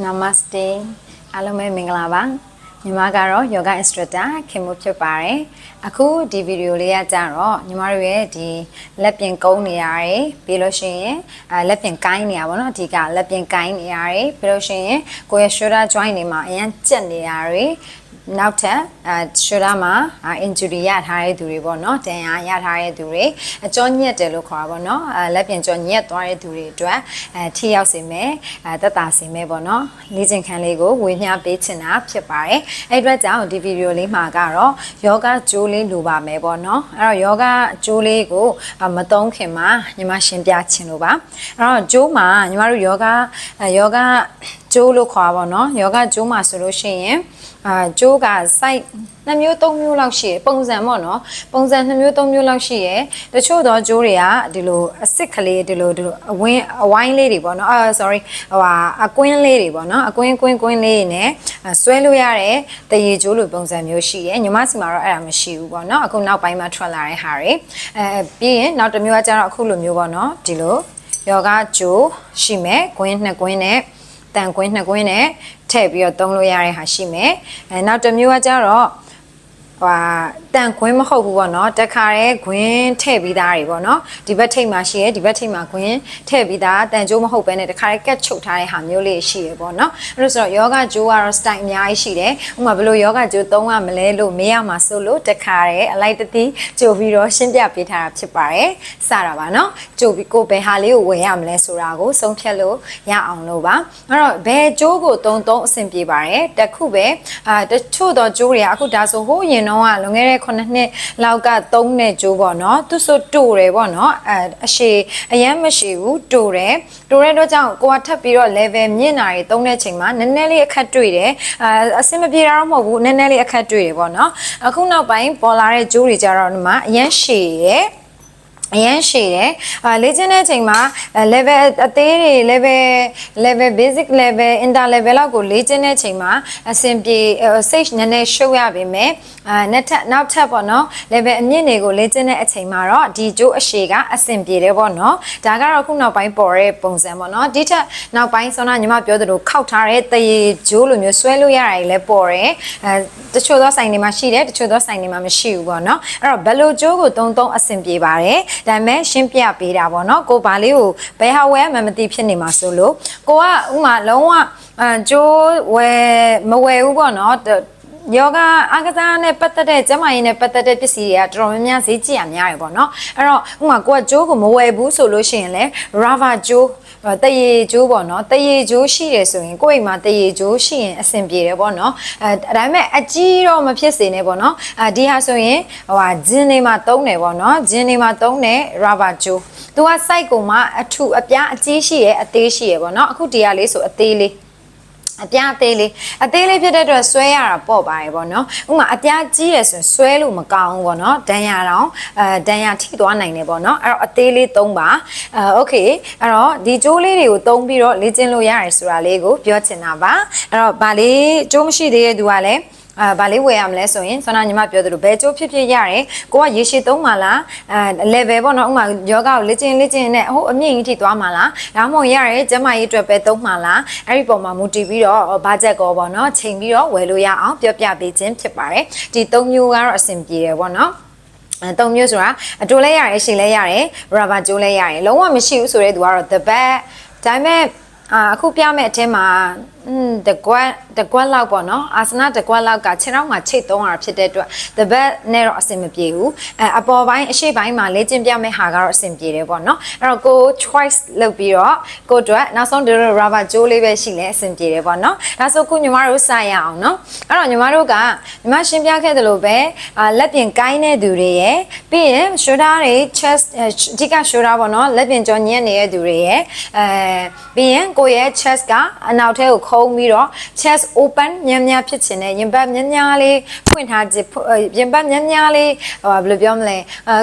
Namaste အားလုံးပဲမင်္ဂလာပါညီမကတော့ yoga instructor ခင်မို့ဖြစ်ပါတယ်အခုဒီဗီဒီယိုလေးကကြတော့ညီမတို့ရဲ့ဒီလက်ပြင်ကုန်းနေရတယ်ပြီးလို့ရှိရင်အဲလက်ပြင်ကိုင်းနေရပါတော့အဓိကလက်ပြင်ကိုင်းနေရတယ်ပြီးလို့ရှိရင်ကိုယ့်ရဲ့ shoulder joint တွေမှာအရင်ကျက်နေရတယ် နောက်ထပ်အဲ shoulder မှာ injury ရထားတဲ့သူတွေပေါ့နော်ဒဏ်ရာရထားတဲ့သူတွေအကျောညက်တယ်လို့ခေါ်တာပေါ့နော်အဲလက်ပြင်ကျောညက်သွားတဲ့သူတွေအတွက်အဲထိရောက်စေမယ်အဲသက်သာစေမယ်ပေါ့နော်လေ့ကျင့်ခန်းလေးကိုဝေမျှပေးချင်တာဖြစ်ပါတယ်အဲ့အတွက်ကြောင့်ဒီဗီဒီယိုလေးမှာကတော့ယောဂကြိုးလေးလိုပါမယ်ပေါ့နော်အဲ့တော့ယောဂကြိုးလေးကိုမသုံးခင်မှာညီမရှင်းပြချင်လို့ပါအဲ့တော့ကြိုးမှာညီမတို့ယောဂယောဂ ကြိုးလို့ခေါ်ပါပေါ့နော်ယောဂကြိုးမှာဆိုလို့ရှိရင်အာကျိုးက site နှစ်မျိုးသုံးမျိုးလောက်ရှိရယ်ပုံစံပေါ့နော်ပုံစံနှစ်မျိုးသုံးမျိုးလောက်ရှိရယ်တချို့သောကျိုးတွေကဒီလိုအစ်စ်ကလေးဒီလိုဒီလိုအဝင်းအဝိုင်းလေးတွေပေါ့နော်အာ sorry ဟိုဟာအကွင်းလေးတွေပေါ့နော်အကွင်းကွင်းကွင်းလေးတွေနဲ့ဆွဲလို့ရတဲ့တရေကျိုးလိုပုံစံမျိုးရှိရယ်ညီမစီမှာတော့အဲ့ဒါမရှိဘူးပေါ့နော်အခုနောက်ပိုင်းမှာထွက်လာတဲ့ဟာတွေအဲပြီးရင်နောက်တစ်မျိုးကကျတော့အခုလိုမျိုးပေါ့နော်ဒီလိုယောဂကျိုးရှိမယ်ကွင်းနှစ်ကွင်းနဲ့ တန်ကွင်းနှစ်ကွင်းနဲ့ထည့်ပြီးတော့သုံးလို့ရတဲ့ဟာရှိမယ်အဲနောက်တစ်မျိုးကကျတော့ ဟာတန်ခွင်းမဟုတ်ဘူးပေါ့နော်တခါရဲခွင်းထည့်ပြီးသားတွေပေါ့နော်ဒီဘက်ထိပ်မှာရှိရဲဒီဘက်ထိပ်မှာခွင်းထည့်ပြီးသားတန်ကြိုးမဟုတ်ဘဲနဲ့တခါရဲကတ်ချုပ်ထားတဲ့ဟာမျိုးလေးရှိရပေါ့နော်အဲ့လိုဆိုတော့ယောဂကြိုးကတော့ style အများကြီးရှိတယ်ဥပမာဘယ်လိုယောဂကြိုးသုံးရမလဲလို့မေးရမှာဆိုလို့တခါရဲအလိုက်တတိကြိုပြီးတော့ရှင်းပြပေးထားတာဖြစ်ပါတယ်စတာပါနော်ကြိုပြီးကိုဘယ်ဟာလေးကိုဝယ်ရမလဲဆိုတာကိုဆုံးဖြတ်လို့ရအောင်လို့ပါအဲ့တော့ဘယ်ကြိုးကိုသုံးသုံးအဆင်ပြေပါတယ်တခုပဲအာတချို့တော့ကြိုးတွေကအခုဒါဆိုဟိုးရင်တော့လွန်ခဲ့တဲ့9နှစ်လောက်ကသုံးတဲ့ကြိုးပေါ့နော်သူဆိုတူတယ်ပေါ့နော်အဲအရှိအရန်မရှိဘူးတူတယ်တူတဲ့တော့ကြောင့်ကိုကထပ်ပြီးတော့ level မြင့်တာတွေသုံးတဲ့ချိန်မှာနည်းနည်းလေးအခက်တွေ့တယ်အဲအဆင်မပြေတာတော့မဟုတ်ဘူးနည်းနည်းလေးအခက်တွေ့တယ်ပေါ့နော်အခုနောက်ပိုင်းပေါ်လာတဲ့ကြိုးတွေကြတော့ဒီမှာအရန်ရှည်ရယ် အရန်ရှည်တယ်အာလေ့ကျင့်တဲ့အချိန်မှာ level အသေးတွေ level level basic level inter level လောက်ကိုလေ့ကျင့်တဲ့အချိန်မှာအဆင်ပြေစိတ်နည်းနည်းရှုပ်ရပါမယ်အာနောက်ထပ်နောက်ထပ်ပေါ့နော် level အမြင့်တွေကိုလေ့ကျင့်တဲ့အချိန်မှာတော့ဒီကျိုးအရှည်ကအဆင်ပြေတယ်ပေါ့နော်ဒါကတော့ခုနောက်ပိုင်းပေါ်တဲ့ပုံစံပေါ့နော်ဒီထက်နောက်ပိုင်းဆိုတော့ညီမပြောသလိုခောက်ထားတဲ့တရေကျိုးလိုမျိုးဆွဲလို့ရတာတွေလည်းပေါ်တယ်အဲတချို့သောဆိုင်တွေမှာရှိတယ်တချို့သောဆိုင်တွေမှာမရှိဘူးပေါ့နော်အဲ့တော့ဘယ်လိုကျိုးကိုတုံးတုံးအဆင်ပြေပါတယ်ဒါပေမဲ့ရှင်းပြပေးတာပေါ့နော်ကိုဘာလေးကိုဘယ်ဟာဝဲမှမသိဖြစ်နေမှာဆိုလို့ကိုကဥမာလုံးဝအကျိုးဝယ်မဝယ်ဘူးပေါ့နော် ယောဂအားကစားနဲ့ပတ်သက်တဲ့ကျန်းမာရေးနဲ့ပတ်သက်တဲ့ပစ္စည်းတွေကတော်တော်များများဈေးကြီးရများရပေါ့နော်အဲ့တော့ဥမာကိုကကြိုးကိုမဝယ်ဘူးဆိုလို့ရှိရင်လဲ rubber ကြိုးတရေကြိုးပေါ့နော်တရေကြိုးရှိတယ်ဆိုရင်ကိုယ့်အိမ်မှာတရေကြိုးရှိရင်အဆင်ပြေတယ်ပေါ့နော်အဲဒါပေမဲ့အကြီးတော့မဖြစ်စေနဲ့ပေါ့နော်အဲဒီဟာဆိုရင်ဟိုဟာဂျင်းတွေမှာတုံးတယ်ပေါ့နော်ဂျင်းတွေမှာတုံးတယ် rubber ကြိုးသူက site ကိုမှအထုအပြားအကြီးရှိရဲ့အသေးရှိရဲ့ပေါ့နော်အခုတရားလေးဆိုအသေးလေး အပြားအသေးလေးအသေးလေးဖြစ်တဲ့အတွက်ဆွဲရတာပေါ့ပါတယ်ပေါ့နော်ဥမာအပြားကြီးတယ်ဆိုရင်ဆွဲလို့မကောင်းဘူးပေါ့နော်ဒဏ်ရာတောင်အဲဒဏ်ရာထိသွားနိုင်တယ်ပေါ့နော်အဲ့တော့အသေးလေးသုံးပါအဲโอเคအဲ့တော့ဒီကြိုးလေးတွေကိုသုံးပြီးတော့လေ့ကျင့်လို့ရတယ်ဆိုတာလေးကိုပြောချင်တာပါအဲ့တော့ဗာလေးကြိုးမရှိသေးတဲ့သူကလည်း အာဗာလေးဝယ်ရမလဲဆိုရင်ဆန္ဒညီမပြောသလိုဘယ်ကျိုးဖြစ်ဖြစ်ရတယ်ကိုကရေရှည်သုံးပါလားအဲ level ပေါ့နော်ဥမာယောဂကိုလေ့ကျင့်လေ့ကျင့်နဲ့ဟိုအမြင့်ကြီးထိသွားမှာလားဒါမှမဟုတ်ရတယ်ကျမကြီးအတွက်ပဲသုံးမှာလားအဲ့ဒီပုံမှာမူတည်ပြီးတော့ဘာဂျက်ကောပေါ့နော်ချိန်ပြီးတော့ဝယ်လို့ရအောင်ပြောပြပေးခြင်းဖြစ်ပါတယ်ဒီ၃မျိုးကတော့အဆင်ပြေတယ်ပေါ့နော်အဲသုံးမျိုးဆိုတာအတိုးလဲရတယ်ရှင်လဲရတယ် rubber ကျိုးလဲရတယ်လုံးဝမရှိဘူးဆိုတဲ့သူကတော့ the back ဒါပေမဲ့အာအခုပြမဲ့အထင်းမှာอืมတကွက်တကွက်လောက်ပေါ့နော်အာစနာတကွက်လောက်ကခြေထောက်မှာချိတ်သုံးရတာဖြစ်တဲ့အတွက် the back နဲ့တော့အဆင်မပြေဘူးအဲအပေါ်ပိုင်းအရှိပိုင်းမှာလေ့ကျင့်ပြမဲ့ဟာကတော့အဆင်ပြေတယ်ပေါ့နော်အဲ့တော့ကို choice လုပ်ပြီးတော့ကိုအတွက်နောက်ဆုံးဒီ rubber ကြိုးလေးပဲရှိလဲအဆင်ပြေတယ်ပေါ့နော်ဒါဆိုခုညီမတို့စရအောင်နော်အဲ့တော့ညီမတို့ကညီမရှင်းပြခဲ့သလိုပဲအာလက်ပြင်ကိုင်းတဲ့သူတွေရယ်ပြီးရင် shoulder တွေ chest အဓိက shoulder ပေါ့နော်လက်ပြင်ကြောညံ့နေတဲ့သူတွေရယ်အဲပြီးရင်ကိုရဲ့ chest ကအနောက်ထဲကိုခုံးပြီးတော့ chest open ညံ့ညံ့ဖြစ်ချင်တဲ့ရင်ဘတ်ညံ့ညံ့လေးဖွင့်ထားခြင်းရင်ဘတ်ညံ့ညံ့လေးဟိုဘယ်လိုပြောမလဲအဲ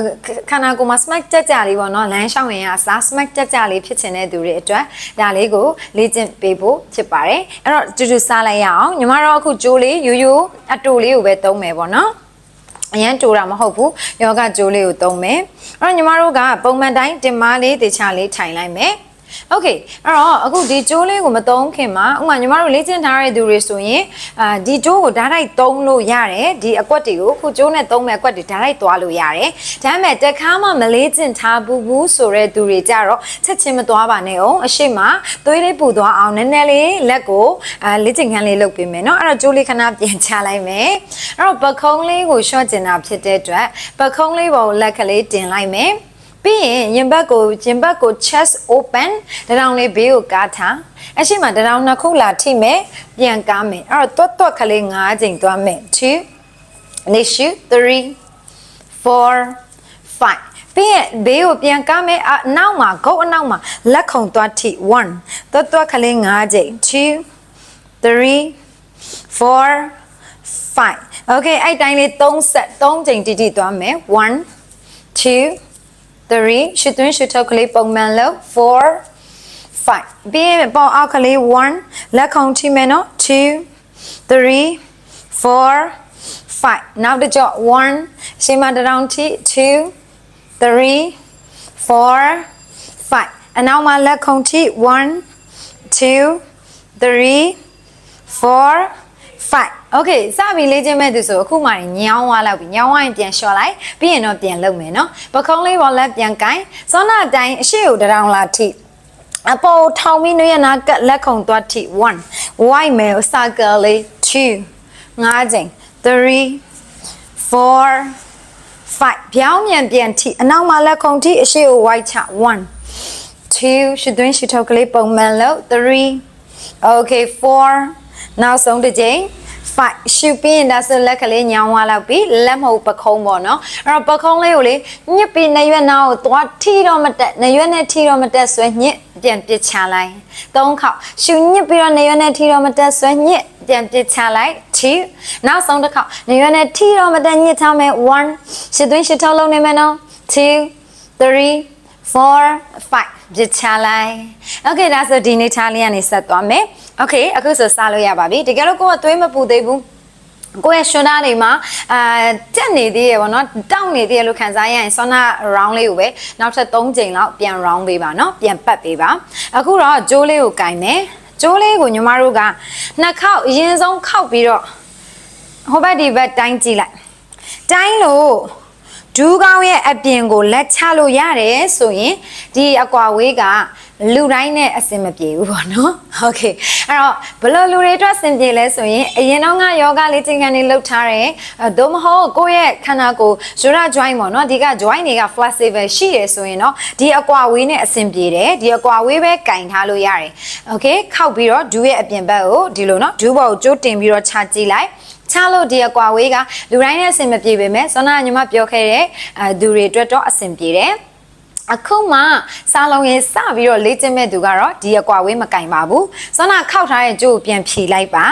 ခန္ဓာကိုယ်မှာ smack ကြကြလေးပေါ့နော်လမ်းလျှောက်ရင်အစား smack ကြကြလေးဖြစ်ချင်တဲ့သူတွေအတွက်ဒါလေးကိုလေ့ကျင့်ပေးဖို့ဖြစ်ပါတယ်အဲ့တော့တူတူစားလိုက်ရအောင်ညီမတို့အခုကြိုးလေးရိုးရိုးအတူလေးကိုပဲသုံးမယ်ပေါ့နော်အရန်တူတာမဟုတ်ဘူးယောဂကြိုးလေးကိုသုံးမယ်အဲ့တော့ညီမတို့ကပုံမှန်တိုင်းတင်မားလေးတေချာလေးထိုင်လိုက်မယ် โอเคအဲ့တော့အခုဒီကြိုးလေးကိုမသုံးခင်မှာဥပမာညီမတို့လေ့ကျင့်ထားတဲ့သူတွေဆိုရင်အာဒီကြိုးကိုဓာတ်လိုက်သုံးလို့ရတယ်ဒီအကွက်တွေကိုခုကြိုးနဲ့သုံးမဲ့အကွက်တွေဓာတ်လိုက်သွားလို့ရတယ်ဒါပေမဲ့တခါမှမလေ့ကျင့်ထားဘူးဘူးဆိုတဲ့သူတွေကြတော့ချက်ချင်းမသွားပါနဲ့အောင်အရှိမသွေးလေးပူသွားအောင်နည်းနည်းလေးလက်ကိုအာလေ့ကျင့်ခန်းလေးလုပ်ပေးမယ်เนาะအဲ့တော့ကြိုးလေးခဏပြန်ချလိုက်မယ်အဲ့တော့ပခုံးလေးကိုရှော့ကျင်တာဖြစ်တဲ့အတွက်ပခုံးလေးပေါ်ကိုလက်ကလေးတင်လိုက်မယ် ပြီးရင်ရင်ဘတ်ကိုရင်ဘတ်ကို chest open တရောင်လေးဘေးကိုကားထားအရှိမတရောင်နှစ်ခုလာထိမယ်ပြန်ကားမယ်အဲ့တော့တွတ်တွတ်ခလေး၅ချိန်သွားမယ်2 issue 3 4 5ပြီးရင်ဘေးကိုပြန်ကားမယ်အနောက်မှာဂုတ်အနောက်မှာလက်ခုံသွားထိ1တွတ်တွတ်ခလေး၅ချိန်2 3 4 5 okay အဲ့တိုင်းလေး3 set 3ချိန်တိတိသွားမယ်1 2 3 ရှစ်သွင်းရှစ်ထုတ်ကလေးပုံမှန်လို့4 5ပြီးရင်ပေါအောက်ကလေး1လက်ခုံထိမယ်နော်2 3 4 5နောက်တစ်ကြော့1ရှေ့မှာတစ်တောင်ထိ2 3 4 5အနောက်မှာလက်ခုံထိ1 2 3 4 5 okay စပြီလေ့ကျင့်မဲ့သူဆိုအခုမှညောင်းသွားလောက်ပြီညောင်းသွားရင်ပြန်လျှော့လိုက်ပြီးရင်တော့ပြန်လုပ်မယ်နော်ပခုံးလေးပေါ်လက်ပြန်ကင်စောနာတိုင်းအရှိကိုတရောင်လာထိအပေါ်ထောင်ပြီးနှွေးရနာကက်လက်ခုံသွားထိ1 white mail circle လေး2ငါးချိန်3 4 5ပြောင်းပြန်ပြန်ထိအနောက်မှာလက်ခုံထိအရှိကို white ချ1 2ရှစ်သွင်းရှစ်ထုတ်ကလေးပုံမှန်လို့3 okay 4 နောက်ဆုံးတစ်ချိန်5ရှုပ်ပြီးရင်ဒါဆိုလက်ကလေးညောင်းသွားလောက်ပြီလက်မဟုတ်ပခုံးပေါ့နော်အဲ့တော့ပခုံးလေးကိုလေညစ်ပြီးနေရွက်နာကိုသွားထိတော့မတက်နေရွက်နဲ့ထိတော့မတက်ဆွဲညစ်ပြန်ပစ်ချလိုက်၃ခေါက်ရှုညစ်ပြီးတော့နေရွက်နဲ့ထိတော့မတက်ဆွဲညစ်ပြန်ပစ်ချလိုက်2နောက်ဆုံးတစ်ခေါက်နေရွက်နဲ့ထိတော့မတက်ညစ်ထားမယ်1ရှစ်သွင်းရှစ်ထုတ်လုံးနေမယ်နော်2 3 4 5 ပြစ်ချလိုက်โอเคဒါဆိုဒီနေ့ထားလေးကနေဆက်သွားမယ်โอเคအခုဆိုစလို့ရပါပြီတကယ်လို့ကိုကသွေးမပူသေးဘူးကိုယ့်ရဲ့ရှင်သားတွေမှာအာတက်နေသေးရပေါ့နော်တောက်နေသေးရလို့ခံစားရရင်ဆောနာ round လေးကိုပဲနောက်ထပ်3ချိန်လောက်ပြန် round ပေးပါနော်ပြန်ပတ်ပေးပါအခုတော့ဂျိုးလေးကိုကင်မယ်ဂျိုးလေးကိုညီမတို့ကနှစ်ခေါက်အရင်ဆုံးခောက်ပြီးတော့ဟိုဘက်ဒီဘက်တိုင်းကြည့်လိုက်တိုင်းလို့ ဒူးကောင်းရဲ့အပြင်ကိုလက်ချလို့ရတယ်ဆိုရင်ဒီအကွာဝေးကလူတိုင်းနဲ့အဆင်မပြေဘူးပေါ့နော်โอเคအဲ့တော့ဘယ်လိုလူတွေအတွက်အဆင်ပြေလဲဆိုရင်အရင်တော့ကယောဂလေ့ကျင့်ခန်းတွေလုပ်ထားတယ်အဲသို့မဟုတ်ကိုယ့်ရဲ့ခန္ဓာကိုယ်ဇူရ join ပေါ့နော်ဒီက join တွေက flexible ရှိရဆိုရင်တော့ဒီအကွာဝေးနဲ့အဆင်ပြေတယ်ဒီအကွာဝေးပဲကင်ထားလို့ရတယ်โอเคခောက်ပြီးတော့ဒူးရဲ့အပြင်ဘက်ကိုဒီလိုနော်ဒူးဘော်ကိုကျိုးတင်ပြီးတော့ခြာကြည့်လိုက် ချလို့ဒီအကွာဝေးကလူတိုင်းနဲ့အဆင်မပြေပေမဲ့စောနာညီမပြောခဲ့တဲ့အဲသူတွေအတွက်တော့အဆင်ပြေတယ်အခုမှစားလုံးရေးစပြီးတော့လေ့ကျင့်မဲ့သူကတော့ဒီအကွာဝေးမကင်ပါဘူးစောနာခောက်ထားတဲ့ကြိုးကိုပြန်ဖြီလိုက်ပါ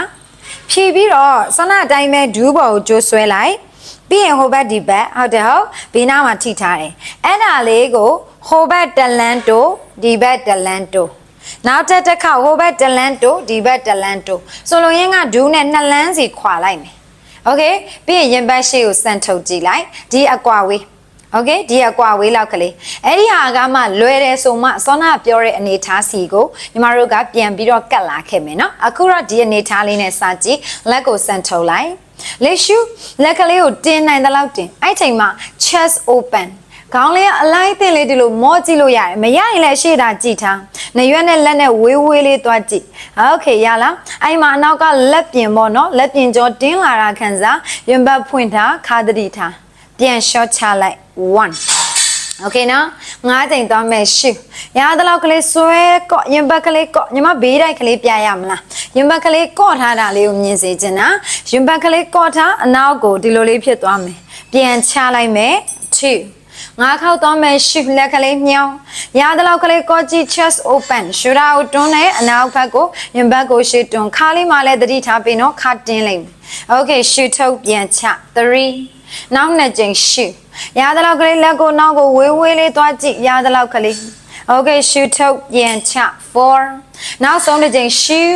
ဖြီပြီးတော့စောနာအတိုင်းပဲဒူးဘော်ကိုကြိုးဆွဲလိုက်ပြီးရင်ဟိုဘက်ဒီဘက်ဟုတ်တယ်ဟုတ်ဘေးနားမှာထိထားတယ်အဲ့ဒါလေးကိုဟိုဘက်တလန်တိုဒီဘက်တလန်တို နောက်တစ်တစ်ခါဟိုဘက်တလန်တိုဒီဘက်တလန်တိုဆိုလိုရင်းကဒူးနဲ့နှစ်လန်းစီခွာလိုက်မယ်โอเคပြီးရင်ရင်ဘတ်ရှိကိုစမ်းထုတ်ကြည့်လိုက်ဒီအကွာဝေးโอเคဒီအကွာဝေးလောက်ကလေးအဲ့ဒီဟာကမှလွယ်တယ်ဆိုမှစောနာပြောတဲ့အနေထားစီကိုညီမတို့ကပြန်ပြီးတော့ကတ်လာခဲ့မယ်เนาะအခုတော့ဒီအနေထားလေးနဲ့စကြည့်လက်ကိုစမ်းထုတ်လိုက်လက်ရှုလက်ကလေးကိုတင်းနိုင်တဲ့လောက်တင်းအဲ့ချိန်မှာ chest open ခေါင်းလေးကအလိုက်အသင့်လေးဒီလိုမောကြည့်လို့ရတယ်မရရင်လည်းရှေ့တာကြည့်ထားနေရွက်နဲ့လက်နဲ့ဝေးဝေးလေးသွားကြည့်โอเคရလားအဲ့မှာအနောက်ကလက်ပြင်ပေါ့နော်လက်ပြင်ကျော်တင်းလာတာခံစားရင်ဘတ်ဖွင့်ထားခါတတိထားပြန် short ချလိုက်1โอเคနော်ငါးချိန်သွားမယ်ရှုရသလောက်ကလေးဆွဲကော့ရင်ဘတ်ကလေးကော့ညီမဘေးတိုက်ကလေးပြရမလားရင်ဘတ်ကလေးကော့ထားတာလေးကိုမြင်စေချင်တာရင်ဘတ်ကလေးကော့ထားအနောက်ကိုဒီလိုလေးဖြစ်သွားမယ်ပြန်ချလိုက်မယ်2 ငါခောက်သွားမယ်ရှုလက်ကလေးညောင်းရသလောက်ကလေးကောကြည့် chest open ရှူရာကိုတွန်းနဲ့အနောက်ဘက်ကိုရင်ဘတ်ကိုရှေ့တွန်းခါလေးမှလည်းတတိထားပြီးတော့ခါတင်းလိုက်မယ် okay ရှူထုတ်ပြန်ချ3နောက်နှစ်ကြိမ်ရှူရသလောက်ကလေးလက်ကိုနောက်ကိုဝေးဝေးလေးသွားကြည့်ရသလောက်ကလေး Okay shoe ထုတ်ပြန်ချ4နောက်ဆုံးတစ်ချိန် shoe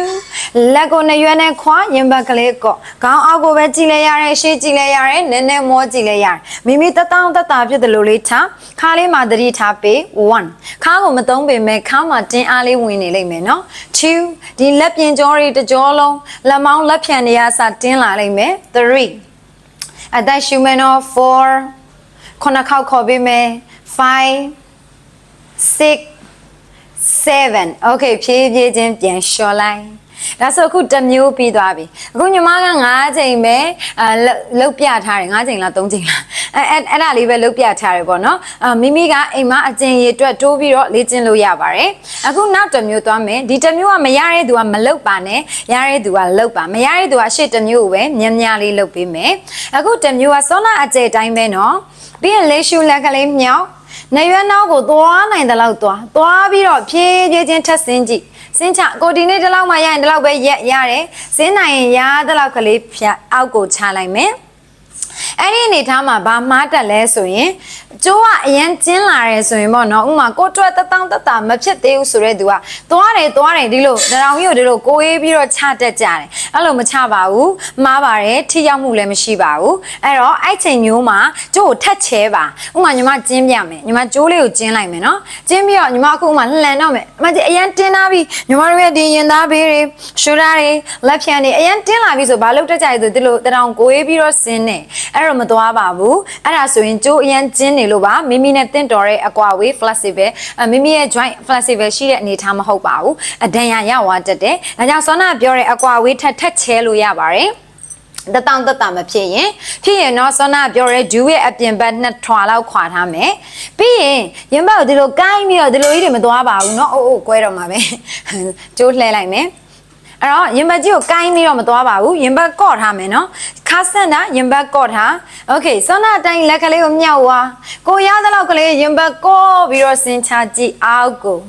လက်ကိုနှစ်ရွက်နဲ့ခွာရင်ဘတ်ကလေးကော့ခေါင်းအောက်ကိုပဲကြည့်လဲရတယ်ရှေ့ကြည့်လဲရတယ်နည်းနည်းမောကြည့်လဲရတယ်မိမိတတောင်းတတာဖြစ်တယ်လို့လေးထားခါလေးမှာသတိထားပေး1ခါကိုမသုံးပေမဲ့ခါမှာတင်းအားလေးဝင်နေလိမ့်မယ်နော်2ဒီလက်ပြင်ကြောတွေတစ်ကြောလုံးလက်မောင်းလက်ဖြံတွေကစတင်းလာလိမ့်မယ်3အသက်ရှူမယ်နော်4ခုနှစ်ခေါက်ခေါ်ပေးမယ်5 6 7 okay ဖြည်းဖြည်းချင်းပြန်လျှော်လိုက်ဒါဆိုအခုတစ်မျိုးပြီးသွားပြီအခုညီမက9ချိန်ပဲအဲလုတ်ပြထားတယ်9ချိန်လား3ချိန်လားအဲအဲ့အဲ့ဒါလေးပဲလုတ်ပြထားတယ်ပေါ့နော်အမိမိကအိမ်မအကျင်ရည်အတွက်တိုးပြီးတော့လေ့ကျင့်လို့ရပါတယ်အခုနောက်တစ်မျိုးသွားမယ်ဒီတစ်မျိုးကမရတဲ့သူကမလုတ်ပါနဲ့ရတဲ့သူကလုတ်ပါမရတဲ့သူကရှေ့တစ်မျိုးကိုပဲမြန်းများလေးလုတ်ပေးမယ်အခုတစ်မျိုးကစောနာအကျယ်တိုင်းပဲနော်ပြီးရင်လေးရှူလက်ကလေးမြောက် နေရွက်နောက်ကိုသွားနိုင်တဲ့လောက်သွားသွားပြီးတော့ဖြည်းဖြည်းချင်းထက်ဆင်းကြည့်စင်းချကိုဒီနေ့ဒီလောက်မှရရင်ဒီလောက်ပဲရက်ရတယ်စင်းနိုင်ရင်ရတဲ့လောက်ကလေးဖြတ်အောက်ကိုချလိုက်မယ်အဲ့ဒီအနေထားမှာဘာမှားတက်လဲဆိုရင်ကျိုးကအရန်ကျင်းလာတယ်ဆိုရင်ပေါ့နော်ဥမာကိုတွက်တတောင်းတတာမဖြစ်သေးဘူးဆိုတဲ့သူကသွားတယ်သွားတယ်ဒီလိုတရောင်ကြီးကိုဒီလိုကိုအေးပြီးတော့ချတက်ကြတယ်အဲ့လိုမချပါဘူးမှားပါတယ်ထိရောက်မှုလည်းမရှိပါဘူးအဲ့တော့အဲ့ချိန်မျိုးမှာကျိုးကိုထက်ချဲပါဥမာညီမကျင်းပြမယ်ညီမကျိုးလေးကိုကျင်းလိုက်မယ်နော်ကျင်းပြီးတော့ညီမအခုဥမာလှန်တော့မယ်အမကြီးအရန်တင်းသားပြီးညီမတို့ရဲ့ဒီရင်သားဘေးတွေရှူတာတွေလက်ဖြံတွေအရန်တင်းလာပြီဆိုဘာလို့တက်ကြရဆိုဒီလိုတရောင်ကိုအေးပြီးတော့ဆင်းနေအဲတော့မသွားပါဘူးအဲ့ဒါဆိုရင်ကျိုးအရန်ကျင်းနေလို့ပါမိမိနဲ့တင့်တော်တဲ့အကွာဝေး flexible အမိမိရဲ့ joint flexible ရှိတဲ့အနေအထားမဟုတ်ပါဘူးအဒဏ်ရရဝါတက်တယ်ဒါကြောင့်စောနာပြောတဲ့အကွာဝေးထက်ထက်ချဲလို့ရပါတယ်တတောင်တတမဖြစ်ရင်ဖြစ်ရင်တော့စောနာပြောရဲဒူးရဲ့အပြင်ဘက်နှစ်ထွာလောက်ခွာထားမယ်ပြီးရင်ရင်ဘတ်ကိုဒီလိုကိုင်းပြီးတော့ဒီလိုကြီးတွေမသွားပါဘူးเนาะအိုးအိုးကွဲတော့မှာပဲကျိုးလှဲလိုက်မယ် အဲ့တော့ရင်ဘတ်ကြီးကိုကိုင်းပြီးတော့မသွားပါဘူးရင်ဘတ်ကော့ထားမယ်နော်ခါဆန်တာရင်ဘတ်ကော့ထားโอเคစောနာအတိုင်းလက်ကလေးကိုမြောက်သွားကိုရသလောက်ကလေးရင်ဘတ်ကော့ပြီးတော့စင်ချကြည့်အောက်ကို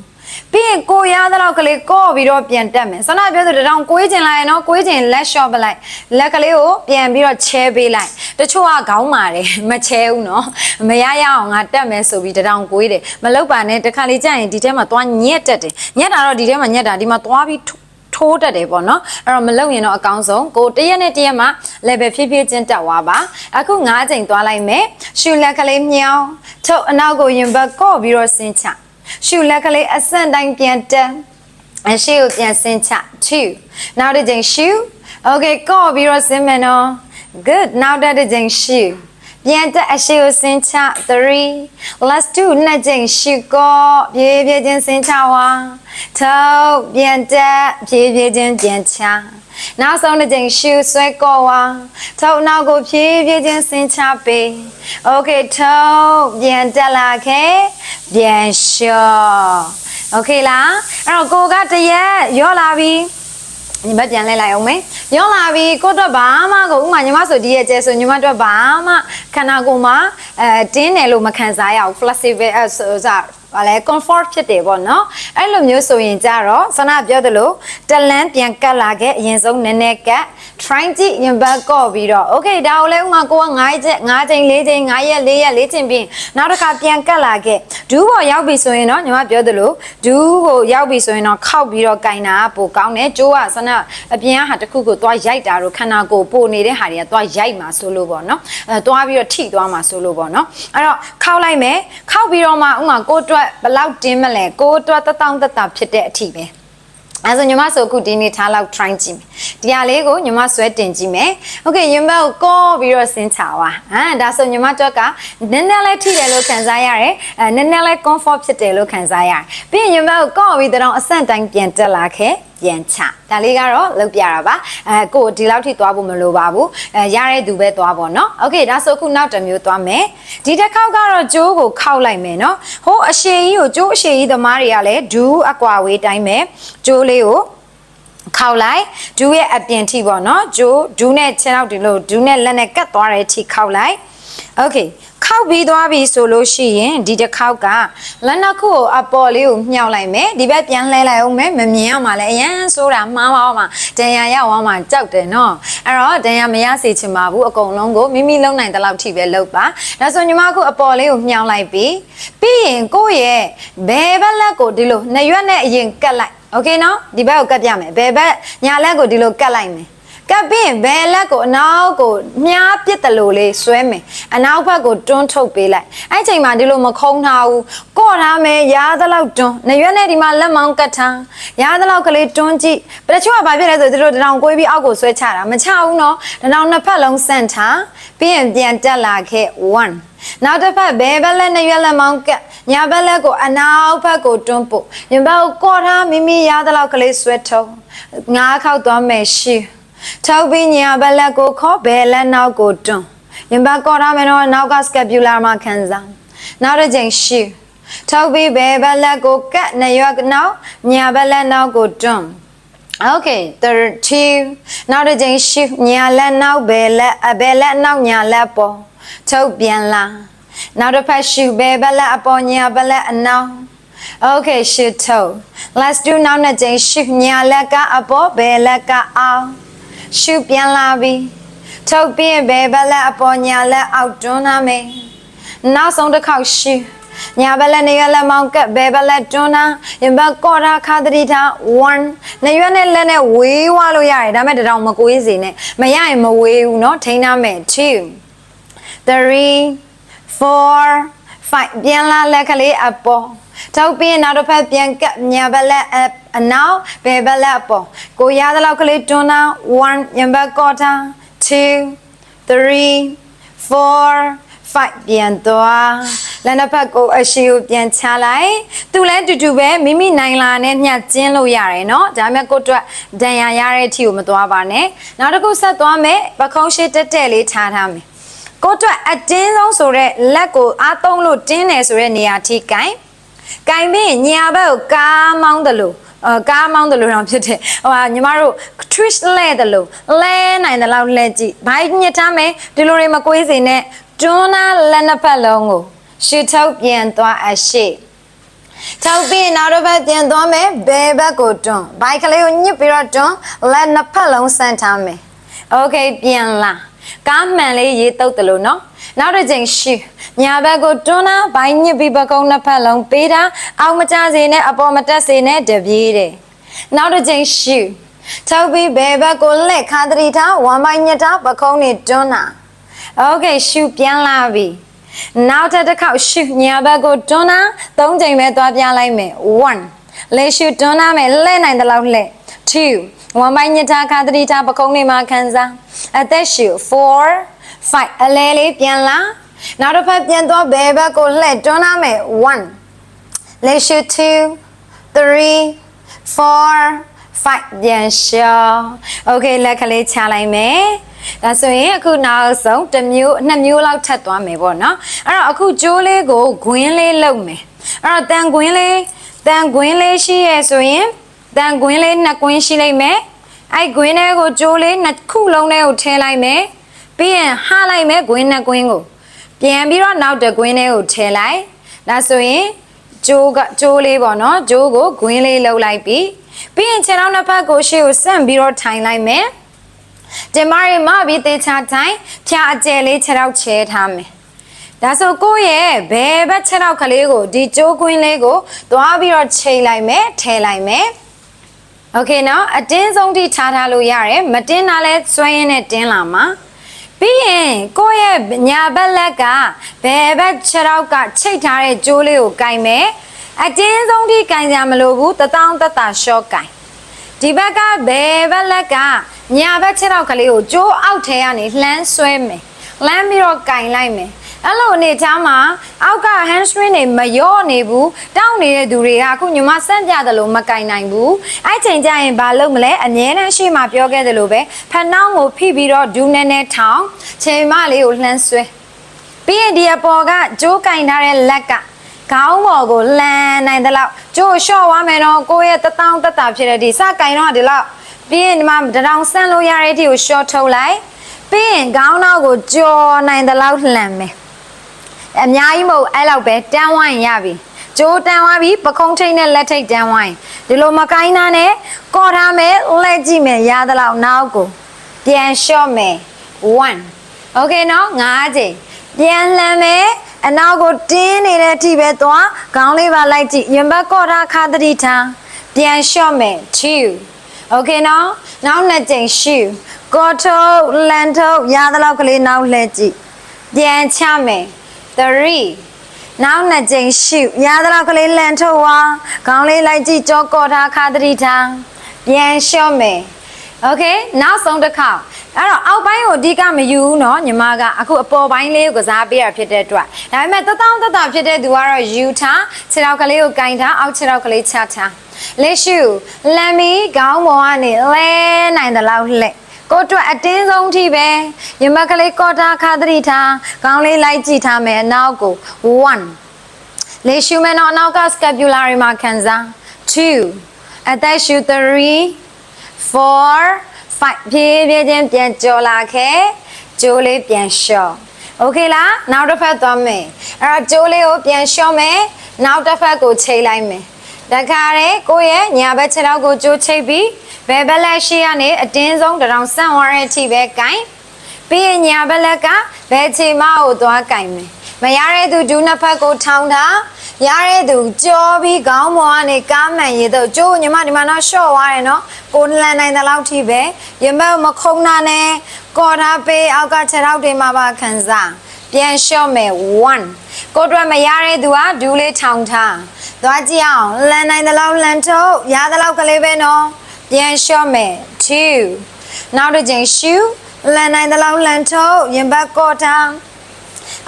ပြီးရင်ကိုရသလောက်ကလေးကော့ပြီးတော့ပြန်တက်မယ်စောနာပြောသူတထောင်ကိုွေးချင်လိုက်ရင်နော်ကိုွေးချင်လက်လျှော့ပလိုက်လက်ကလေးကိုပြန်ပြီးတော့ချဲပေးလိုက်တချို့ကခေါင်းမာတယ်မချဲဘူးနော်မရရအောင်ငါတက်မယ်ဆိုပြီးတထောင်ကိုွေးတယ်မလောက်ပါနဲ့တခါလေးကြာရင်ဒီထဲမှာသွားညက်တက်တယ်ညက်တာတော့ဒီထဲမှာညက်တာဒီမှာသွားပြီး ထိုးတတ်တယ်ပေါ့နော်အဲ့တော့မလုံရင်တော့အကောင်းဆုံးကိုတရက်နဲ့တရက်မှာ level ဖြည်းဖြည်းချင်းတက်သွားပါအခု9ချိန်သွားလိုက်မယ်ရှူလက်ကလေးမြောင်းထုတ်အနောက်ကိုရင်ဘတ်ကော့ပြီးတော့ဆင်းချရှူလက်ကလေးအဆင့်တိုင်းပြန်တက်အရှိကိုပြန်ဆင်းချ2နောက်တစ်ချိန်ရှူ okay ကော့ပြီးတော့ဆင်းမယ်နော် good နောက်တစ်ချိန်ရှူ ပြန်တက်အရှိကိုဆင်းချ3 let's do နှစ်ချိန်ရှူကောပြေးပြေးချင်းဆင်းချဝါထုတ်ပြန်တက်ပြေးပြေးချင်းပြန်ချနောက်ဆုံးတစ်ချိန်ရှူဆွဲကောဝါထုတ်နောက်ကိုဖြည်းဖြည်းချင်းဆင်းချပေး okay ထုတ်ပြန်တက်လာခဲ့ပြန်လျှော့ okay လားအဲ့တော့ကိုကတရက်ရောလာပြီ ညီမပြန်လဲလိုက်အောင်မယ်ရောလာပြီကိုတော့ဘာမှကိုဥမာညီမဆိုဒီရဲ့ကျဲဆိုညီမတို့ဘာမှခန္ဓာကိုယ်မှာအဲတင်းတယ်လို့မခံစားရဘူး flexible အဲဆိုစား ဘာလဲ comfort ဖြစ်တယ်ပေါ့နော်အဲ့လိုမျိုးဆိုရင်ကြတော့ဆနာပြောသလိုတလန်းပြန်ကတ်လာခဲ့အရင်ဆုံးနည်းနည်းကတ် try ကြည့်ရင်ဘတ်ကော့ပြီးတော့ okay ဒါကိုလည်းဥမာကိုက9ချက်9ချိန်4ချိန်9ရက်4ရက်4ချိန်ပြီးနောက်တစ်ခါပြန်ကတ်လာခဲ့ဒူးပေါ်ရောက်ပြီဆိုရင်တော့ညီမပြောသလိုဒူးကိုရောက်ပြီဆိုရင်တော့ခောက်ပြီးတော့ကင်တာပိုကောင်းတယ်ကျိုးကဆနာအပြင်ကဟာတစ်ခုကိုသွားရိုက်တာတို့ခန္ဓာကိုယ်ပိုနေတဲ့ဟာတွေကသွားရိုက်မှာဆိုလို့ပေါ့နော်အဲသွားပြီးတော့ထိသွားမှာဆိုလို့ပေါ့နော်အဲ့တော့ခောက်လိုက်မယ်ခောက်ပြီးတော့မှဥမာကိုအတွက်ဘလောက်တင်းမလဲကိုအတွက်တတောင်းတတဖြစ်တဲ့အထိပဲအဲဆိုညီမဆိုအခုဒီနေ့ထားလောက် try ကြည့်မယ်။ဒီဟာလေးကိုညီမဆွဲတင်ကြည့်မယ်။ Okay ညီမကိုကောပြီးတော့စဉ်းချပါ။ဟမ်ဒါဆိုညီမတွက်ကနည်းနည်းလေးထိတယ်လို့ခံစားရတယ်။အဲနည်းနည်းလေး comfort ဖြစ်တယ်လို့ခံစားရတယ်။ပြီးရင်ညီမကိုကောပြီးတော့အဆန့်တိုင်းပြန်တက်လာခဲ့။ ပြန်ချဒါလေးကတော့လုပ်ပြတာပါအဲကိုဒီလောက်ထိသွားဖို့မလိုပါဘူးအဲရတဲ့သူပဲသွားပေါ့နော်โอเคဒါဆိုအခုနောက်တစ်မျိုးသွားမယ်ဒီတစ်ခေါက်ကတော့ကျိုးကိုခောက်လိုက်မယ်နော်ဟိုးအရှည်ကြီးကိုကျိုးအရှည်ကြီးသမားတွေကလည်းဒူးအကွာဝေးတိုင်းပဲကျိုးလေးကိုခောက်လိုက်ဒူးရဲ့အပြင်ထိပေါ့နော်ဂျိုးဒူးနဲ့ခြေထောက်ဒီလိုဒူးနဲ့လက်နဲ့ကတ်သွားတဲ့အထိခောက်လိုက်โอเค ခောက် က်ပြီးသွားပြီဆိုလို့ရှိရင်ဒီတစ်ခေါက်ကလက်နှစ်ခုကိုအပေါ်လေးကိုမြှောက်လိုက်မယ်ဒီဘက်ပြန်လှည့်လိုက်အောင်မယ်မမြင်အောင်ပါလေအရန်ဆိုတာမှားပါအောင်ပါဒဏ်ရာရောက်အောင်ပါကြောက်တယ်နော်အဲ့တော့ဒဏ်ရာမရစေချင်ပါဘူးအကုန်လုံးကိုမိမိလုံနိုင်တဲ့လောက်ထိပဲလုပ်ပါဒါဆိုညီမအခုအပေါ်လေးကိုမြှောက်လိုက်ပြီးပြီးရင်ကိုယ့်ရဲ့ဘယ်ဘက်လက်ကိုဒီလိုနှစ်ရွက်နဲ့အရင်ကတ်လိုက်โอเคနော်ဒီဘက်ကိုကတ်ပြမယ်ဘယ်ဘက်ညာလက်ကိုဒီလိုကတ်လိုက်မယ် ကပ်ပြီးရင်ဘယ်လက်ကိုအနောက်ကိုမြားပစ်တယ်လို့လေးဆွဲမယ်အနောက်ဘက်ကိုတွန်းထုတ်ပေးလိုက်အဲ့ချိန်မှာဒီလိုမခုံထားဘူးကော့ထားမယ်ရားသလောက်တွန်းနေရွက်နဲ့ဒီမှာလက်မောင်းကတ်ထားရားသလောက်ကလေးတွန်းကြည့်ပတချို့ကဘာဖြစ်လဲဆိုသူတို့တထောင်ကိုပြီးအောက်ကိုဆွဲချတာမချဘူးနော်တထောင်နှစ်ဖက်လုံးဆန့်ထားပြီးရင်ပြန်တက်လာခဲ့1နောက်တစ်ဖက်ဘယ်ဘက်လက်နဲ့ရွက်လက်မောင်းကတ်ညာဘက်လက်ကိုအနောက်ဘက်ကိုတွန်းပို့ညဘက်ကိုကော့ထားမိမိရားသလောက်ကလေးဆွဲထုတ်ငါးခေါက်သွားမယ်ရှေ့ ထောက်ပြီးညာဘက်လက်ကိုခေါ်ဘယ်လက်နောက်ကိုတွန်းရင်ဘက်ကော်ရမယ်နော်နောက်က scapular မှာခံစားနောက်တစ်ချိန်ရှေ့ထောက်ပြီးဘယ်ဘက်လက်ကိုကတ်နရွက်နောက်ညာဘက်လက်နောက်ကိုတွန်း Okay 32နောက်တစ်ချိန်ရှေ့ညာလက်နောက်ဘယ်လက်အဘယ်လက်နောက်ညာလက်ပေါ်ထုတ်ပြန်လာနောက်တစ်ဖက်ရှေ့ဘယ်ဘက်လက်အပေါ်ညာဘက်လက်အနောက် Okay ရှေ့ထုတ် Let's do နောက်နှစ်ချိန်ရှေ့ညာလက်ကအပေါ်ဘယ်လက်ကအောက် ရှုပြန်လာပြီထုတ်ပြင်းဘယ်ဘက်လက်အပေါ်ညာလက်အောက်တွန်းလာမယ်နောက်ဆုံးတစ်ခေါက်ရှုညာဘက်လက်နေရလက်မောင်းကပ်ဘယ်ဘက်လက်တွန်းလာရင်ဘက်ကော့တာခါတတိထား1နေရွက်နဲ့လက်နဲ့ဝေးဝလို့ရတယ်ဒါပေမဲ့တတောင်မကွေးစေနဲ့မရရင်မဝေးဘူးเนาะထိန်းထားမယ်2 3 4 5ပြန်လာလက်ကလေးအပေါ် ထောက်ပြီးနောက်တစ်ဖက်ပြန်ကပ်ညာဘက်လက်အအနောက်ဘယ်ဘက်လက်အပေါ်ကိုရသလောက်ကလေးတွန်းတာ1ညဘက်ကောတာ2 3 4 5ပြန်သွားလက်နှစ်ဖက်ကိုအရှိကိုပြန်ချလိုက်သူလည်းတူတူပဲမိမိနိုင်လာနဲ့ညှကျင်းလို့ရတယ်เนาะဒါပေမဲ့ကိုအတွက်ဒဏ်ရာရတဲ့အထိကိုမသွားပါနဲ့နောက်တစ်ခုဆက်သွားမယ်ပခုံးရှိတက်တက်လေးထားထားမယ်ကိုအတွက်အတင်းဆုံးဆိုတဲ့လက်ကိုအားသုံးလို့တင်းတယ်ဆိုတဲ့နေရာထိကင် ကင်ပြီးညာဘက်ကိုကားမောင်းတယ်လို့အကားမောင်းတယ်လို့တော့ဖြစ်တယ်ဟိုဟာညီမတို့ twist လဲတယ်လို့လဲနိုင်တယ်လို့လဲကြည့်ဘိုင်းညစ်ထားမယ်ဒီလိုတွေမကွေးစေနဲ့တွန်းနာလက်နှစ်ဖက်လုံးကိုရှူထုတ်ပြန်သွားအရှိထောက်ပြီးနောက်တစ်ဘက်ပြန်သွားမယ်ဘယ်ဘက်ကိုတွန်းဘိုက်ကလေးကိုညစ်ပြီးတော့တွန်းလက်နှစ်ဖက်လုံးဆန့်ထားမယ်โอเคပြန်လာ ကားမှန်လေးရေးတုတ်တယ်လို့နော်နောက်တစ်ချိန်ရှူညာဘက်ကိုတွန်းတာဘိုင်းညစ်ပြီးပကုံးနှစ်ဖက်လုံးပေးတာအောက်မကျစေနဲ့အပေါ်မတက်စေနဲ့တပြေးတယ်နောက်တစ်ချိန်ရှူထောက်ပြီးဘယ်ဘက်ကိုလက်ခါတရီထားဝမ်းပိုင်းညစ်တာပကုံးနေတွန်းတာโอเคရှူပြန်လာပြီနောက်ထပ်တစ်ခေါက်ရှူညာဘက်ကိုတွန်းတာသုံးချိန်ပဲသွားပြလိုက်မယ်1လေရှူတွန်းတာမယ်လှဲ့နိုင်တဲ့လောက်လှဲ့2 ဝမ်းပိုင်းညစ်တာခါတရီထားပကုံးနေမှာခံစားအသက်ရှူ4 5အလဲလေးပြန်လာနောက်တစ်ဖက်ပြန်သွားဘယ်ဘက်ကိုလှည့်တွန်းရမယ်1 let's shoot 2 3 4 5ပြန်ရှော okay လက်ကလေးချလိုက်မယ်ဒါဆိုရင်အခုနောက်ဆုံးတစ်မျိုးနှစ်မျိုးလောက်ထပ်သွားမယ်ပေါ့နော်အဲ့တော့အခုကြိုးလေးကိုဂွင်းလေးလုပ်မယ်အဲ့တော့တန်ဂွင်းလေးတန်ဂွင်းလေးရှိရဲဆိုရင် တန်ဂွင်းလေးနှစ်ကွင်းရှိလိုက်မယ်အဲ့ဂွင်းလေးကိုကြိုးလေးနှစ်ခုလုံးလေးကိုထည့်လိုက်မယ်ပြီးရင်ဟားလိုက်မယ်ဂွင်းနှစ်ကွင်းကိုပြန်ပြီးတော့နောက်တစ်ကွင်းလေးကိုထည့်လိုက်ဒါဆိုရင်ကျိုးကကျိုးလေးပေါ့နော်ကျိုးကိုဂွင်းလေးလှုပ်လိုက်ပြီးပြီးရင်ခြေထောက်နှစ်ဖက်ကိုရှေ့ကိုဆန့်ပြီးတော့ထိုင်လိုက်မယ်ကျမရီမပြီးတေချာထိုင်ဖြာအကျယ်လေးခြေထောက်ချဲထားမယ်ဒါဆိုကိုယ့်ရဲ့ဘယ်ဘက်ခြေထောက်ကလေးကိုဒီကျိုးကွင်းလေးကိုသွားပြီးတော့ချိန်လိုက်မယ်ထဲလိုက်မယ် โอเคเนาะအတင်းဆုံးထိထားထားလို့ရတယ်မတင်းတာလဲစွဲရင်းနဲ့တင်းလာမှာပြီးရင်ကိုယ့်ရဲ့ညာဘက်လက်ကဘယ်ဘက်ခြေထောက်ကချိတ်ထားတဲ့ကြိုးလေးကိုကင်မယ်အတင်းဆုံးထိကင်ကြမလို့ဘူးတတောင်းတတရှော့ကင်ဒီဘက်ကဘယ်ဘက်လက်ကညာဘက်ခြေထောက်ကလေးကိုကြိုးအောက်ထဲကနေလှမ်းဆွဲမယ်လှမ်းပြီးတော့ကင်လိုက်မယ် အဲ့လိုအနေထားမှာအောက်က hamstring တွေမရော့နေဘူးတောင့်နေတဲ့သူတွေကအခုညီမစန့်ပြတယ်လို့မကင်နိုင်ဘူးအဲ့ချိန်ကျရင်ဘာလုပ်မလဲအမြဲတမ်းရှိမှပြောခဲ့တယ်လို့ပဲဖနှောင်းကိုဖိပြီးတော့ဒူးနဲနဲထောင်ချိန်မလေးကိုလှမ်းဆွဲပြီးရင်ဒီအပေါ်ကကြိုးကင်ထားတဲ့လက်ကခေါင်းပေါ်ကိုလှမ်းနိုင်တဲ့လောက်ကြိုးလျှော့သွားမယ်တော့ကိုယ့်ရဲ့တတောင်းတတဖြစ်တဲ့ဒီစကင်တော့ဒီလောက်ပြီးရင်ဒီမှာတတောင်ဆန့်လို့ရတဲ့အထိကို short ထုတ်လိုက်ပြီးရင်ခေါင်းနောက်ကိုကြော်နိုင်တဲ့လောက်လှမ်းမယ် အများကြီးမဟုတ်အဲ့လောက်ပဲတန်းဝိုင်းရပြီကျိုးတန်းသွားပြီပခုံးထိတ်နဲ့လက်ထိတ်တန်းဝိုင်းဒီလိုမကိုင်းသားနဲ့ကော်ထားမယ်လက်ကြည့်မယ်ရသလောက်နောက်ကိုပြန်လျှော့မယ်1 Okay နော်9ချိန်ပြန်လှမ်းမယ်အနောက်ကိုတင်းနေတဲ့အထိပဲသွားခေါင်းလေးပါလိုက်ကြည့်ရင်ဘတ်ကော့ထားခါသတိထားပြန်လျှော့မယ်2 Okay နော်နောက်နှစ်ချိန်ရှူကော့ထုတ်လန်ထုတ်ရသလောက်ကလေးနောက်လှည့်ကြည့်ပြန်ချမယ်3 နောက်နှစ်ချိန်ရှူရသလောက်ကလေးလန်ထုတ်သွားခေါင်းလေးလိုက်ကြည့်ကြောကော့ထားခါသတိထားပြန်လျှော့မယ် โอเคနောက်ဆုံးတစ်ခေါက်အဲ့တော့အောက်ပိုင်းကိုအဓိကမယူဘူးเนาะညီမကအခုအပေါ်ပိုင်းလေးကိုကစားပေးရဖြစ်တဲ့အတွက်ဒါပေမဲ့တတောင်းတတဖြစ်တဲ့သူကတော့ယူထားခြေထောက်ကလေးကိုကင်ထားအောက်ခြေထောက်ကလေးချထားလက်ရှုလမ်းမီခေါင်းပေါ်ကနေလဲနိုင်တဲ့လောက်လှက် ကိုယ့်အတွက်အတင်းဆုံးထိပဲညီမကလေးကော့တာခါသတိထားခေါင်းလေးလိုက်ကြည့်ထားမယ်အနောက်ကို1လေရှုမယ်နော်အနောက်က scapulary မှာခံစား2အသက်ရှု3 4 5ဖြည်းဖြည်းချင်းပြန်ကြော်လာခဲ့ကျိုးလေးပြန်လျှော့โอเคလားနောက်တစ်ဖက်သွားမယ်အဲ့တော့ကျိုးလေးကိုပြန်လျှော့မယ်နောက်တစ်ဖက်ကိုချိန်လိုက်မယ် တခါတည်းကိုယ့်ရဲ့ညာဘက်ခြေထောက်ကိုကျိုးချိတ်ပြီးဘယ်ဘက်လက်ရှိကနေအတင်းဆုံးတစ်တောင်ဆန့်သွားတဲ့အထိပဲကင်ပြီးရင်ညာဘက်လက်ကဘယ်ခြေမကိုသွားကင်မယ်မရတဲ့သူဒူးနှစ်ဖက်ကိုထောင်းထားရတဲ့သူကြောပြီးခေါင်းပေါ်ကနေကားမှန်ရတော့ကျိုးညီမဒီမှာတော့ရှော့သွားတယ်နော်ကိုလန်နိုင်တဲ့လောက်ထိပဲရင်ဘတ်မခုံတာနဲ့ကော်ထားပေးအောက်ကခြေထောက်တွေမှာပါခံစား ပြန်လျှော့မယ်1ကိုအတွက်မရတဲ့သူကဒူးလေးထောင်ထားသွားကြည့်အောင်လန်နိုင်တဲ့လောက်လန်ထုတ်ရတဲ့လောက်ကလေးပဲနော်ပြန်လျှော့မယ်2နောက်တစ်ချိန်ရှူလန်နိုင်တဲ့လောက်လန်ထုတ်ရင်ဘတ်ကော်ထား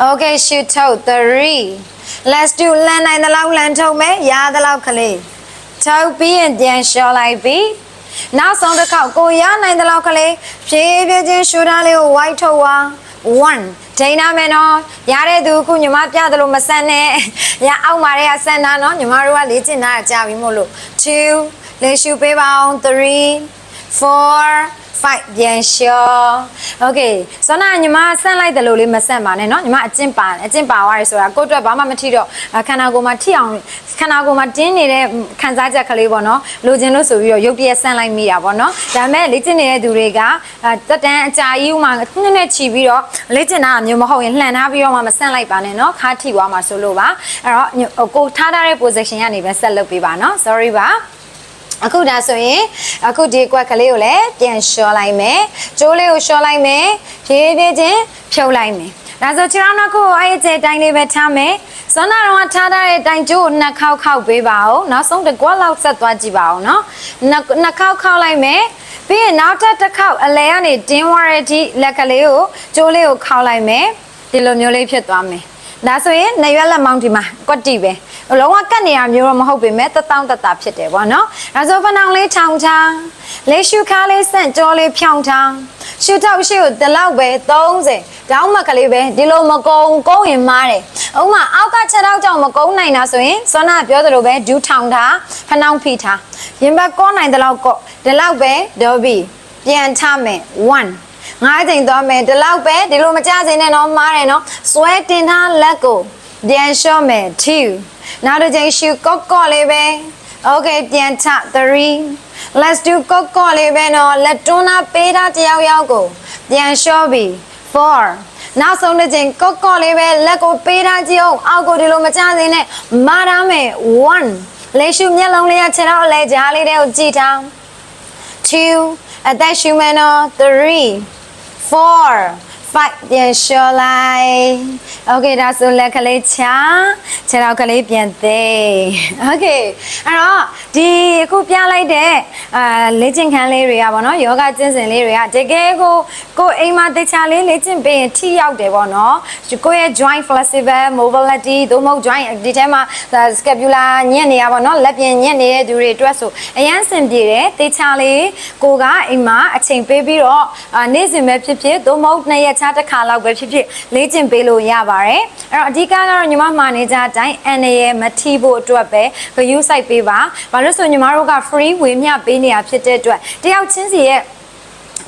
Okay shoot out 3 Let's do လန်နိုင်တဲ့လောက်လန်ထုတ်မယ်ရတဲ့လောက်ကလေးထုတ်ပြီးရင်ပြန်လျှော့လိုက်ပြီးနောက်ဆုံးတစ်ခေါက်ကိုရနိုင်တဲ့လောက်ကလေးဖြည်းဖြည်းချင်းရှူထားလေးကို white ထုတ်သွား 1ဒိန်းနာမယ်နော်ရတဲ့သူခုညီမပြတယ်လို့မဆန်နဲ့ရအောက်မှာတွေကဆန်တာနော်ညီမတို့ကလေ့ကျင့်တာကြာပြီမို့လို့2လေရှူပေးပါအောင်3 4 5ပြန်လျှော့โอเคစောနာညီမဆန့်လိုက်တယ်လို့လေးမဆန့်ပါနဲ့เนาะညီမအကျင့်ပါအကျင့်ပါသွားရဆိုတာကိုယ့်အတွက်ဘာမှမထိတော့ခန္ဓာကိုယ်မှာထိအောင်ခန္ဓာကိုယ်မှာတင်းနေတဲ့ခံစားချက်ကလေးပေါ့နော်လိုချင်လို့ဆိုပြီးတော့ရုပ်တရက်ဆန့်လိုက်မိတာပေါ့နော်ဒါပေမဲ့လေ့ကျင့်နေတဲ့သူတွေကတက်တန်းအကြာကြီးဥမာနှစ်နဲ့ချီပြီးတော့လေ့ကျင့်တာမျိုးမဟုတ်ရင်လှန်ထားပြီးတော့မှမဆန့်လိုက်ပါနဲ့เนาะခါထိသွားမှာဆိုလို့ပါအဲ့တော့ကိုထားထားတဲ့ position ကနေပဲဆက်လုပ်ပေးပါเนาะ sorry ပါ အခုဒါဆိုရင်အခုဒီကွက်ကလေးကိုလည်းပြန်လျှော်လိုက်မယ်ကျိုးလေးကိုလျှော်လိုက်မယ်ဖြည်းဖြည်းချင်းဖြုတ်လိုက်မယ်ဒါဆိုခြေထောက်နှစ်ခုကိုအဲ့ဒီအတိုင်းလေးပဲထားမယ်စောနာတော့ထားထားတဲ့အတိုင်းကျိုးကိုနှစ်ခေါက်ခေါက်ပေးပါဦးနောက်ဆုံးတစ်ကွက်လောက်ဆက်သွားကြည့်ပါဦးနော်နှစ်နှစ်ခေါက်ခေါက်လိုက်မယ်ပြီးရင်နောက်ထပ်တစ်ခေါက်အလဲကနေတင်းဝါရတီလက်ကလေးကိုကျိုးလေးကိုခေါက်လိုက်မယ်ဒီလိုမျိုးလေးဖြစ်သွားမယ် ဒါဆိုရင်နေရွက်လက်မောင်းဒီမှာကွက်တီပဲလုံးဝကတ်နေရမျိုးတော့မဟုတ်ပေမဲ့တတောင်းတတဖြစ်တယ်ပေါ့နော်ဒါဆိုဖနောင်လေးထောင်ချလေးရှုခါလေးဆန့်ကြောလေးဖြောင်းထားရှုထောက်ရှုဒီလောက်ပဲ30တောင်းမကလေးပဲဒီလိုမကုံကုန်းရင်မားတယ်ဥမာအောက်ကချက်တော့ကြောင့်မကုန်းနိုင်တာဆိုရင်စောနာပြောသလိုပဲဒူးထောင်ထားဖနောင်ဖိထားရင်ဘက်ကောနိုင်တဲ့လောက်ကောဒီလောက်ပဲဒေါ်ဘီပြန်ချမယ်1 ငါးချိန်သွားမယ်ဒီလောက်ပဲဒီလိုမကြစေနဲ့တော့မားတယ်နော်စွဲတင်ထားလက်ကိုပြန်လျှော့မယ်2နောက်တစ်ချိန်ရှူကော့ကော့လေးပဲ okay ပြန်ချ3 let's do ကော့ကော့လေးပဲနော်လက်တွန်းတာပေးတာတယောက်ယောက်ကိုပြန်လျှော့ပြီ4နောက်ဆုံးတစ်ချိန်ကော့ကော့လေးပဲလက်ကိုပေးတာကြည့်အောင်အောက်ကိုဒီလိုမချစေနဲ့မာထားမယ်1လေရှုမျက်လုံးလေးကခြေထောက်အလဲကြားလေးတွေကိုကြည့်ထား2 အသက်ရှုမယ်နော်3 4 5ပြန်လျှော်လိုက် Okay ဒါဆိုလက်ကလေးချခြေထောက်ကလေးပြန်သေး Okay အဲ့တော့ဒီအခုပြလိုက်တဲ့အာလေ့ကျင့်ခန်းလေးတွေကပေါ့နော်ယောဂကျင့်စဉ်လေးတွေကတကယ်ကိုကိုယ်အိမ်မှာတခြားလေးလေ့ကျင့်ပေးရင်ထိရောက်တယ်ပေါ့နော်ကိုယ့်ရဲ့ joint flexible mobility သို့မဟုတ် joint ဒီထဲမှာ scapular ညက်နေရပါတော့လက်ပြင်ညက်နေတဲ့သူတွေအတွက်ဆိုအရန်စင်ပြေတယ်တခြားလေးကိုကအိမ်မှာအချိန်ပေးပြီးတော့အာနေ့စဉ်ပဲဖြစ်ဖြစ်သို့မဟုတ်နှစ်ရက်ခြားတစ်ခါလောက်ပဲဖြစ်ဖြစ်လေ့ကျင့်ပေးလို့ရပါတယ်အဲ့တော့အဓိကကတော့ညီမမာနေကြအတိုင်းအန်ရယ်မထီဖို့အတွက်ပဲဂရုစိုက်ပေးပါဘာလို့ဆိုညီမတို့က free ဝေမျှပေးနေတာဖြစ်တဲ့အတွက်တယောက်ချင်းစီရဲ့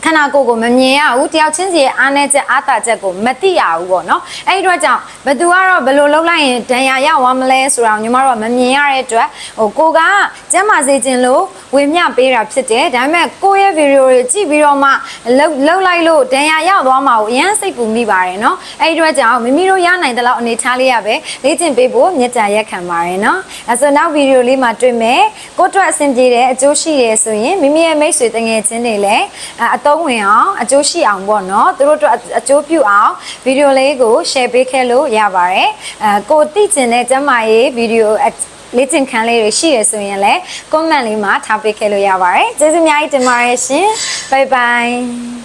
ခန္ဓာကိုယ်ကိုမမြင်ရဘူးတယောက်ချင်းစီရဲ့အားနည်းချက်အားသာချက်ကိုမသိရဘူးပေါ့နော်အဲ့ဒီအတွက်ကြောင့်ဘသူကတော့ဘယ်လိုလုပ်လိုက်ရင်ဒဏ်ရာရသွားမလဲဆိုတာကိုညီမတို့ကမမြင်ရတဲ့အတွက်ဟိုကိုကကျမ်းမာစေခြင်းလို့ဝေမျှပေးတာဖြစ်တယ်ဒါပေမဲ့ကိုယ့်ရဲ့ဗီဒီယိုတွေကြည့်ပြီးတော့မှလှုပ်လှုပ်လိုက်လို့ဒဏ်ရာရသွားမှာကိုအရင်စိတ်ပူမိပါတယ်နော်အဲ့ဒီအတွက်ကြောင့်မိမိတို့ရနိုင်တဲ့လောက်အနေထားလေးရပဲလေ့ကျင့်ပေးဖို့မြတ်တာရက်ခံပါတယ်နော်အဲဆိုနောက်ဗီဒီယိုလေးမှာတွေ့မယ်ကိုယ့်အတွက်အဆင်ပြေတဲ့အကျိုးရှိတယ်ဆိုရင်မိမိရဲ့မိတ်ဆွေတငယ်ချင်းတွေလည်းအဲအသုံးဝင်အောင်အကျိုးရှိအောင်ပေါ့နော်သူတို့အတွက်အကျိုးပြုအောင်ဗီဒီယိုလေးကို share ပေးခဲ့လို့ရပါတယ်အဲကိုသိကျင်တဲ့ကျမရေးဗီဒီယိုလေ့ကျင့်ခန်းလေးတွေရှိရဆိုရင်လည်း comment လေးမှာထားပေးခဲ့လို့ရပါတယ်ကျေးဇူးအများကြီးတင်ပါတယ်ရှင် bye bye